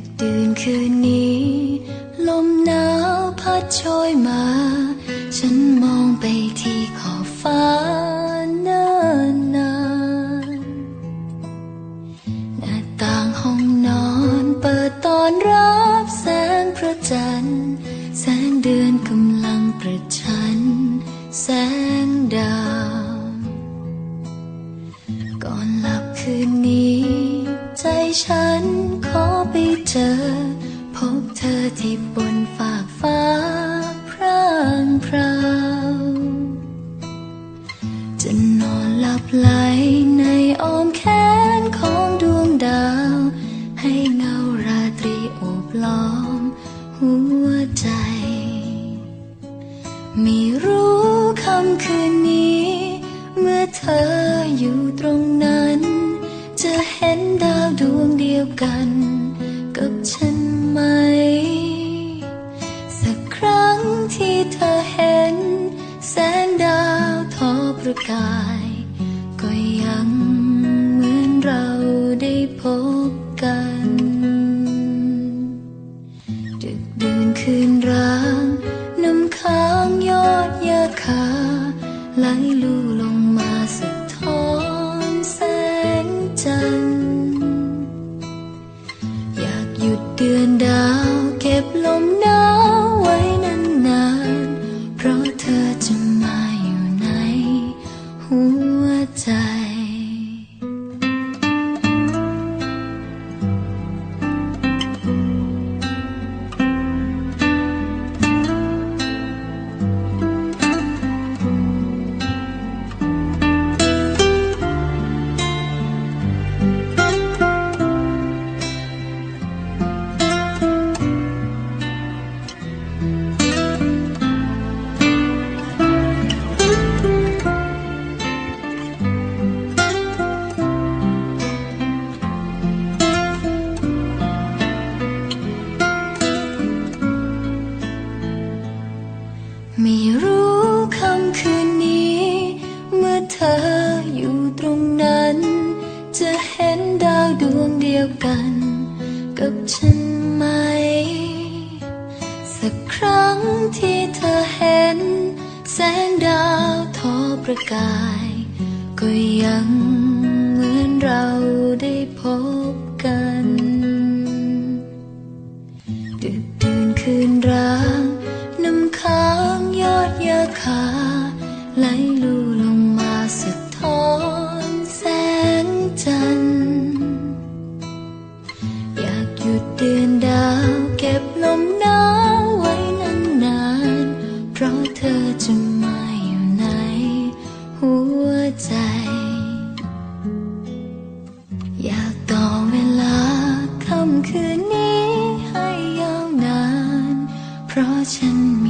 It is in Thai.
กตื่นคืนนี้ ลมหนาวพัดโชยมา ฉันมองไปที่ขอบฟ้าเนิ่นนานหน้าต่างห้องนอนเปิดตอนรับแสงพระจันทร์ แสงเดือนกำลังประชัน แสงดาว ก่อนหลับคืนนี้ ใจฉันขอ บเธอที่บนฝากฟ้าพรางพราวจะนอนหลับไหลในอ้อมแขนของดวงดาว ให้เงาราตรีโอบล้อมหัวใจไม่รู้คำคืนนี้ เมื่อเธออยู่ตรงนั้น จะเห็นดาวดวงเดียวกัน คืนร้างน้ำค้างยอดยาคาไหลลู่ลงมาสะท้อนแสงจันทร์อยากหยุดเดือนดาวเก็บลมหน ไม่รู้คำคืนนี้ เมื่อเธออยู่ตรงนั้น จะเห็นดาวดวงเดียวกัน กับฉันไหม สักครั้งที่เธอเห็น แสงดาวทอประกาย ก็ยังเหมือนเราได้พบ ลู่ลงมาสะท้อนแสงจันทร์อยากหยุดเดือนดาวเก็บลมหนาวไว้นานๆเพราะเธอจะมาอยู่ในหัวใจ อยากต่อเวลาค่ำคืนนี้ให้ยาวนาน เพราะฉันมี